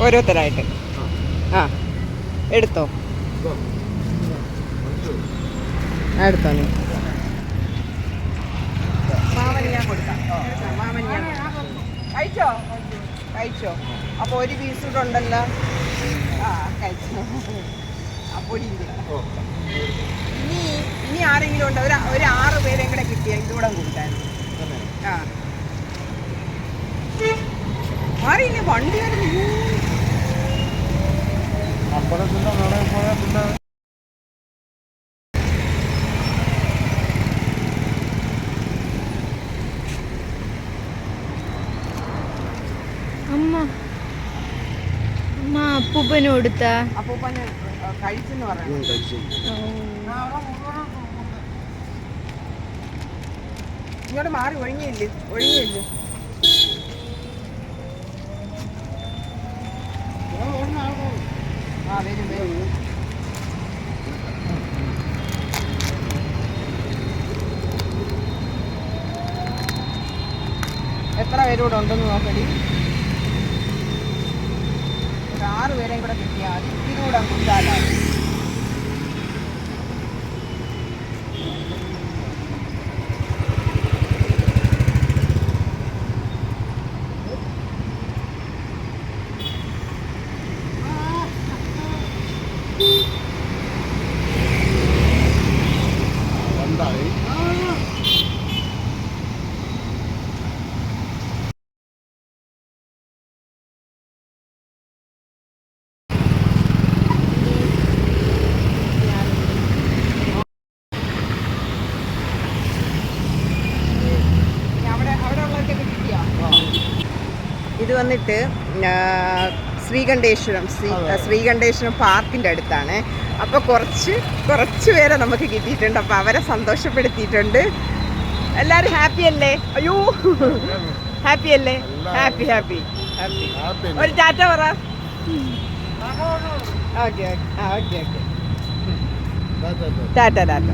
ഓരോരുത്തരായിട്ട്. ആ എടുത്തോ. എടുത്തോ നീ. കഴിച്ചോ? അപ്പോൾ ഒരു പീസ് ഉണ്ടല്ലോ. ഇനി ഇനി ആരെങ്കിലും ഉണ്ടോ? ഒരു ഒരു ആറ് പേരെയും കൂടെ കിട്ടിയ ഇതുകൂടെ കൂട്ടാൻ ആ. മാറിയില്ലേ വണ്ടി വരുന്നു. അമ്പലത്തിന്റെ നടയിൽ പോയാൽ പിന്നെ അമ്മ അമ്മ അപ്പൂപ്പന് കൊടുത്ത അപ്പൂപ്പന് കഴിച്ചെന്ന് പറഞ്ഞു കഴിച്ചു ഇങ്ങോട്ട് മാറി ഒഴിഞ്ഞില്ലേ? ഒഴിഞ്ഞില്ലേ? എത്ര പേരൂടെ ഉണ്ടെന്ന് നോക്കടി? ഒരു ആറ് പേരെയും കൂടെ കിട്ടിയാൽ ഇതിലൂടെ കൊടുത്താലോ ഇത് വന്നിട്ട് ശ്രീകണ്ഠേശ്വരം ശ്രീ. ശ്രീകണ്ഠേശ്വരം പാർക്കിന്റെ അടുത്താണ്. അപ്പോൾ കുറച്ച് കുറച്ച് പേരെ നമുക്ക് കിട്ടിയിട്ടുണ്ട്. അപ്പോൾ അവരെ സന്തോഷപ്പെടുത്തിയിട്ടുണ്ട്. എല്ലാവരും ഹാപ്പി അല്ലേ? അയ്യോ ഹാപ്പി അല്ലേ? Happy happy happy. ഒരു ടാറ്റ പറ. Okay okay. Okay okay. Tata tata.